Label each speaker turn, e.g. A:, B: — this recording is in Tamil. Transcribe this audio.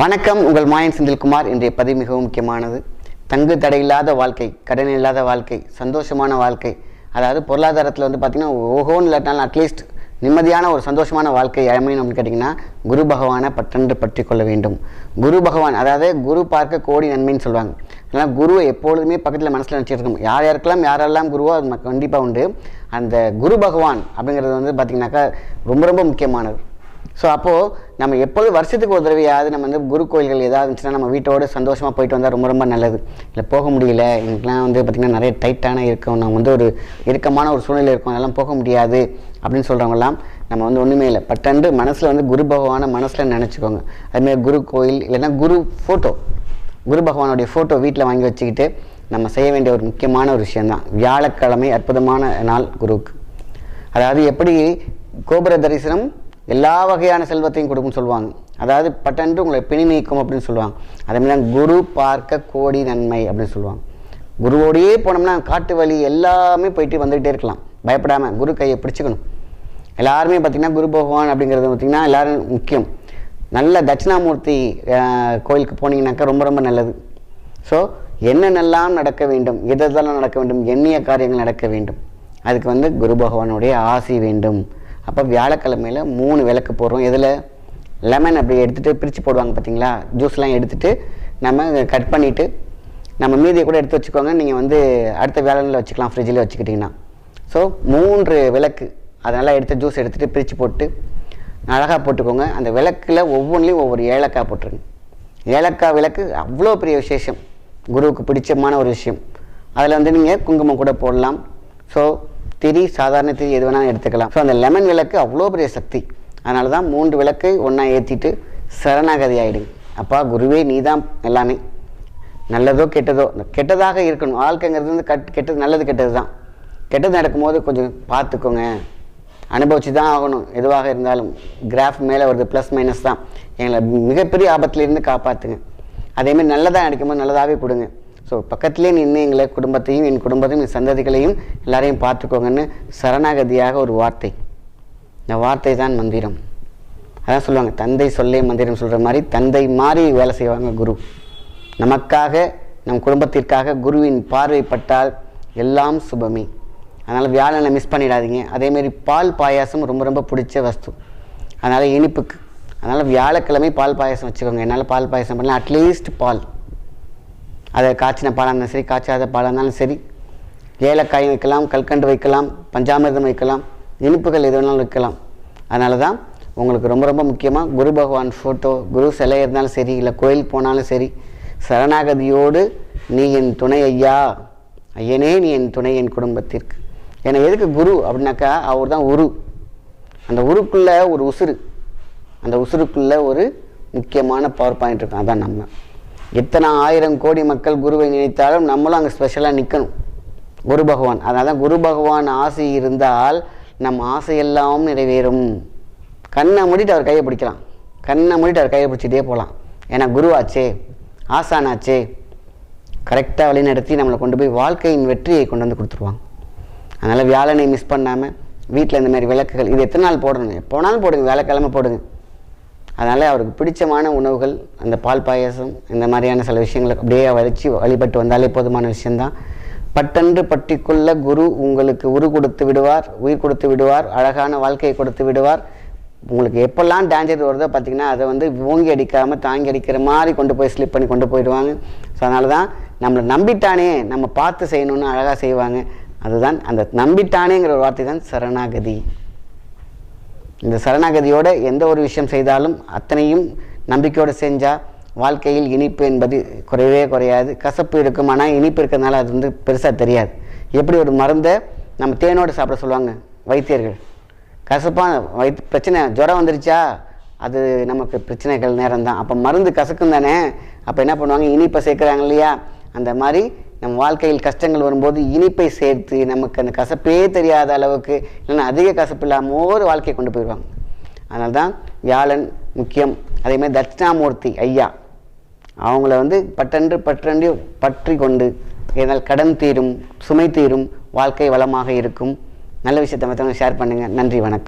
A: வணக்கம் உங்கள் மாயன் செந்தில்குமார். இன்றைய பதிவு மிகவும் முக்கியமானது. தங்கு தடையில்லாத வாழ்க்கை கடன் இல்லாத வாழ்க்கை சந்தோஷமான வாழ்க்கை அதாவது பொருளாதாரத்தில் வந்து பார்த்திங்கன்னா ஓஹோன்னு இல்லாட்டாலும் அட்லீஸ்ட் நிம்மதியான ஒரு சந்தோஷமான வாழ்க்கை அமையணும் அப்படின்னு கேட்டிங்கன்னா குரு பகவானை பற்றென்று பற்றி கொள்ள வேண்டும். குரு பகவான் அதாவது குரு பார்க்க கோடி நன்மைன்னு சொல்லுவாங்க. அதனால் குருவை எப்பொழுதுமே பக்கத்தில் மனசில் நினச்சிருக்கோம் யார் யாருக்கெல்லாம் யாரெல்லாம் குருவோ அது கண்டிப்பாக உண்டு. அந்த குரு பகவான் அப்படிங்கிறது வந்து பார்த்திங்கனாக்கா ரொம்ப ரொம்ப முக்கியமானது. ஸோ அப்போது நம்ம எப்போதும் வருஷத்துக்கு ஒரு தடவையாவது நம்ம வந்து குரு கோயில்கள் ஏதாவது இருந்துச்சுன்னா நம்ம வீட்டோடு சந்தோஷமாக போயிட்டு வந்தால் ரொம்ப ரொம்ப நல்லது. இல்லை போக முடியல. எனக்குலாம் வந்து பார்த்திங்கன்னா நிறைய டைட்டான இருக்கும். நம்ம வந்து ஒரு இறுக்கமான ஒரு சூழ்நிலை இருக்கும். அதெல்லாம் போக முடியாது அப்படின்னு சொல்கிறவங்கலாம் நம்ம வந்து ஒன்றுமே இல்லை. பட்டன்று மனசில் வந்து குரு பகவானை மனசில் நினச்சிக்கோங்க. அதுமாதிரி குரு கோயில் இல்லைன்னா குரு ஃபோட்டோ குரு பகவானுடைய ஃபோட்டோ வீட்டில் வாங்கி வச்சுக்கிட்டு நம்ம செய்ய வேண்டிய ஒரு முக்கியமான ஒரு விஷயந்தான் வியாழக்கிழமை அற்புதமான நாள் குருவுக்கு. அதாவது எப்படி கோபுர தரிசனம் எல்லா வகையான செல்வத்தையும் கொடுக்கும்னு சொல்லுவாங்க. அதாவது பட்டன்று உங்களை பிணி நீக்கும் அப்படின்னு சொல்லுவாங்க. அதே மாதிரி தான் குரு பார்க்க கோடி நன்மை அப்படின்னு சொல்லுவாங்க. குருவோடையே போனோம்னா காட்டு வழி எல்லாமே போயிட்டு வந்துகிட்டே இருக்கலாம். பயப்படாமல் குரு கையை பிடிச்சிக்கணும். எல்லாருமே பார்த்திங்கன்னா குரு பகவான் அப்படிங்கிறது பார்த்திங்கன்னா எல்லோரும் முக்கியம். நல்ல தட்சிணாமூர்த்தி கோயிலுக்கு போனீங்கன்னாக்கா ரொம்ப ரொம்ப நல்லது. ஸோ என்னென்னலாம் நடக்க வேண்டும் எதெல்லாம் நடக்க வேண்டும் எண்ணிய காரியங்கள் நடக்க வேண்டும். அதுக்கு வந்து குரு பகவானுடைய ஆசி வேண்டும். அப்போ வியாழக்கிழமையில் மூணு விளக்கு போடுறோம். இதில் லெமன் அப்படி எடுத்துகிட்டு பிரித்து போடுவாங்க பார்த்தீங்களா ஜூஸ்லாம் எடுத்துகிட்டு நம்ம கட் பண்ணிவிட்டு நம்ம மீதியை கூட எடுத்து வச்சுக்கோங்க. நீங்கள் வந்து அடுத்த வியாழனில் வச்சுக்கலாம் ஃப்ரிட்ஜில் வச்சுக்கிட்டிங்கன்னா. ஸோ மூன்று விளக்கு. அதனால் எடுத்து ஜூஸ் எடுத்துகிட்டு பிரித்து போட்டு அழகாக போட்டுக்கோங்க. அந்த விளக்கில் ஒவ்வொன்றிலையும் ஒவ்வொரு ஏலக்காய் போட்டுருங்க. ஏலக்காய் விளக்கு அவ்வளோ பெரிய விசேஷம். குருவுக்கு பிடிச்சமான ஒரு விஷயம். அதில் வந்து நீங்கள் குங்குமம் கூட போடலாம். ஸோ திரி சாதாரண திரி எது வேணாலும் எடுத்துக்கலாம். ஸோ அந்த லெமன் விளக்கு அவ்வளோ பெரிய சக்தி. அதனால தான் மூன்று விளக்கை ஒன்றா ஏற்றிட்டு சரணாகதி ஆகிடுங்க அப்பா குருவே நீ தான் எல்லாமே. நல்லதோ கெட்டதோ. கெட்டதாக இருக்கணும். வாழ்க்கைங்கிறது வந்து கட் கெட்டது நல்லது கெட்டது தான். கெட்டது நடக்கும்போது கொஞ்சம் பார்த்துக்கோங்க. அனுபவிச்சு தான் ஆகணும். எதுவாக இருந்தாலும். கிராஃப் மேலே வருது ப்ளஸ் மைனஸ் தான். எங்களை மிகப்பெரிய ஆபத்துலேருந்து காப்பாற்றுங்க அதேமாதிரி நல்லதாக நடிக்கும்போது நல்லதாகவே கொடுங்க. ஸோ பக்கத்திலே நின்று எங்களை குடும்பத்தையும் என் குடும்பத்தையும் என் சந்ததிகளையும் எல்லாரையும் பார்த்துக்கோங்கன்னு சரணாகதியாக ஒரு வார்த்தை. இந்த வார்த்தை தான் மந்திரம். அதான் சொல்லுவாங்க தந்தை சொல்லே மந்திரம் சொல்கிற மாதிரி தந்தை மாறி வேலை செய்வாங்க குரு. நமக்காக நம் குடும்பத்திற்காக குருவின் பார்வைப்பட்டால் எல்லாம் சுபமே. அதனால் வியாழனை மிஸ் பண்ணிடாதீங்க. அதேமாரி பால் பாயாசம் ரொம்ப ரொம்ப பிடிச்ச வஸ்து. அதனால் இனிப்புக்கு அதனால் வியாழக்கிழமை பால் பாயாசம் வச்சுக்கோங்க. என்னால் பால் பாயாசம் பண்ணலாம் அட்லீஸ்ட் பால். அதை காய்ச்சின பாலாக இருந்தாலும் சரி காய்ச்சாத பாலாக இருந்தாலும் சரி ஏலக்காய் வைக்கலாம் கல்கண்டு வைக்கலாம் பஞ்சாமிர்தம் வைக்கலாம் இனிப்புகள் எது வேணாலும் வைக்கலாம். அதனால தான் உங்களுக்கு ரொம்ப ரொம்ப முக்கியமாக குரு பகவான் ஃபோட்டோ குரு சிலை இருந்தாலும் சரி இல்லை கோயில் போனாலும் சரி சரணாகதியோடு நீ என் துணை ஐயா ஐயனே நீ என் துணை என் குடும்பத்திற்கு. ஏன்னா எதுக்கு குரு அப்படின்னாக்கா அவர் தான் உரு. அந்த உருக்குள்ளே ஒரு உசுறு. அந்த உசுருக்குள்ளே ஒரு முக்கியமான பவர் பாயிண்ட் இருக்கும். அதான் நம்ம. எத்தனை ஆயிரம் கோடி மக்கள் குருவை நினைத்தாலும் நம்மளும் அங்கே ஸ்பெஷலாக நிற்கணும் குரு பகவான். அதனால தான் குரு பகவான் ஆசை இருந்தால் நம் ஆசையெல்லாம் நிறைவேறும். கண்ணை மூடிட்டு அவர் கையை பிடிக்கலாம். கண்ணை மூடிட்டு அவர் கையை பிடிச்சிட்டே போகலாம். ஏன்னா குருவாச்சே ஆசானாச்சே கரெக்டாக வழிநடத்தி நம்மளை கொண்டு போய் வாழ்க்கையின் வெற்றியை கொண்டு வந்து கொடுத்துருவாங்க. அதனால் வியாழனை மிஸ் பண்ணாமல் வீட்டில் இந்த மாதிரி விளக்குகள் இது எத்தனை நாள் போடணும் எப்போனாலும் போடுங்க வியாழக்கிழமை போடுங்க. அதனால் அவருக்கு பிடிச்சமான உணவுகள் அந்த பால் பாயாசம் இந்த மாதிரியான சில விஷயங்களை அப்படியே வச்சு வழிபட்டு வந்தாலே போதுமான விஷயந்தான் பட்டன்று பட்டிக்குள்ள குரு உங்களுக்கு உரு கொடுத்து விடுவார் உயிர் கொடுத்து விடுவார் அழகான வாழ்க்கையை கொடுத்து விடுவார். உங்களுக்கு எப்பெல்லாம் டேஞ்சர் வருதோ பார்த்தீங்கன்னா அதை வந்து ஓங்கி அடிக்காமல் தாங்கி அடிக்கிற மாதிரி கொண்டு போய் ஸ்லிப் பண்ணி கொண்டு போயிடுவாங்க. ஸோ அதனால தான் நம்மளை நம்பிட்டானே நம்ம பார்த்து செய்யணும்னு அழகாக செய்வாங்க. அதுதான் அந்த நம்பிட்டானேங்கிற ஒரு வார்த்தை தான் சரணாகதி. இந்த சரணாகதியோடு எந்த ஒரு விஷயம் செய்தாலும் அத்தனையும் நம்பிக்கையோடு செஞ்சால் வாழ்க்கையில் இனிப்பு என்பது குறையவே குறையாது. கசப்பு இருக்கும் ஆனால் இனிப்பு இருக்கிறதுனால அது வந்து பெருசாக தெரியாது. எப்படி ஒரு மருந்தை நம்ம தேனோடு சாப்பிட சொல்லுவாங்க வைத்தியர்கள். கசப்பாக வயிற்று பிரச்சனை ஜுரம் வந்துருச்சா? அது நமக்கு பிரச்சனைகள் நேரம் தான் அப்போ மருந்து கசக்கும் தானே? அப்போ என்ன பண்ணுவாங்க? இனிப்பை சேர்க்குறாங்க இல்லையா? அந்த மாதிரி நம் வாழ்க்கையில் கஷ்டங்கள் வரும்போது இனிப்பை சேர்த்து நமக்கு அந்த கசப்பே தெரியாத அளவுக்கு இல்லைன்னா அதிக கசப்பு இல்லாமல் ஒரு வாழ்க்கையை கொண்டு போயிடுவாங்க. அதனால தான் வியாழன் முக்கியம். அதேமாதிரி தட்சிணாமூர்த்தி ஐயா அவங்கள வந்து பட்டன்று பற்றன்று பற்றி கொண்டு இதனால் கடன் தீரும் சுமை தீரும் வாழ்க்கை வளமாக இருக்கும். நல்ல விஷயத்தை மற்றவங்க ஷேர் பண்ணுங்கள் நன்றி வணக்கம்.